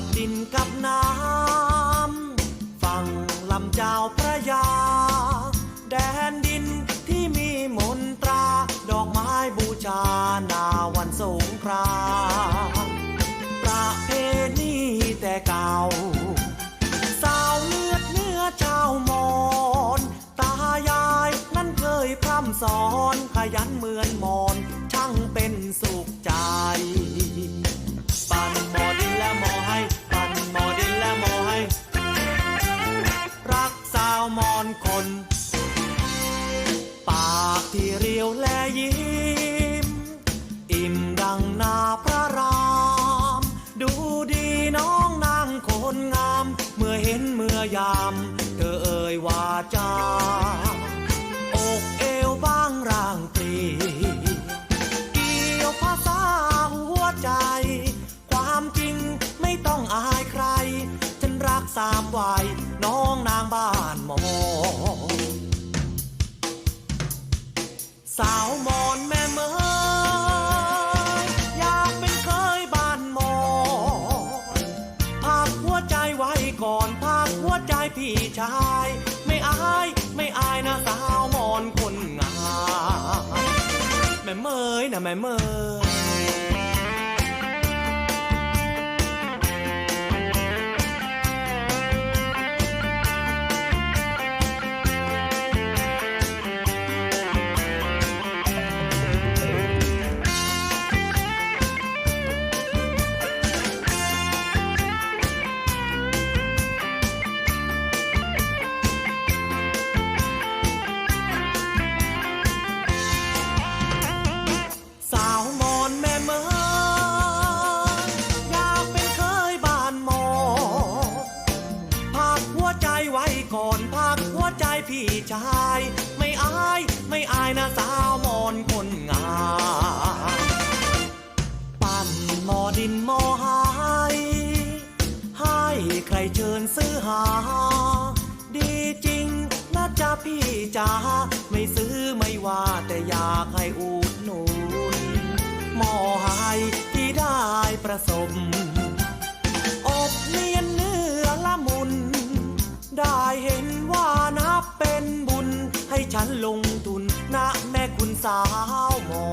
ับดินกับน้ำฟังลำเจ้าพระยา แดนดินที่มีมนตรา ดอกไม้บูชานาวันสงกรานประเพณีแต่เก่า สาวเลือดเนื้อชาวมอนตายายนั้นเคยพร่ำสอนขยันเหมือนมอนช่างเป็นสุขใจ ปั่นบอด อนคน ปากที่เรียวและยิ้ม อิ่มดังนาพระราม ดูดีน้องนางคนงาม เมื่อเห็นเมื่อยาม เธอเอ่ยวาจา อกเอวบางร่างปรีเกี่ยวภาษาหัวใจ ความจริงไม่ต้องอายใคร ฉันรักสามวัยน้องนางบ้านหมอ สาวมอนแม่เมยอยากเป็นเคยบ้านมอพักหัวใจไว้ก่อนพักหัวใจพี่ชาย ไม่อายไม่อายนะสาวมอนคนงามแม่เมยนะแม่เมย พี่ชาย ไม่อาย ไม่อายนะสาวมอนคนงามปั่นหมอดินหมอหายให้ใครเชิญซื้อหา ดีจริงนะจ๊ะพี่จ๋าไม่ซื้อไม่ว่าแต่อยากให้อุดหนุนหมอหายที่ได้ประสบอบเนียนาวหมอ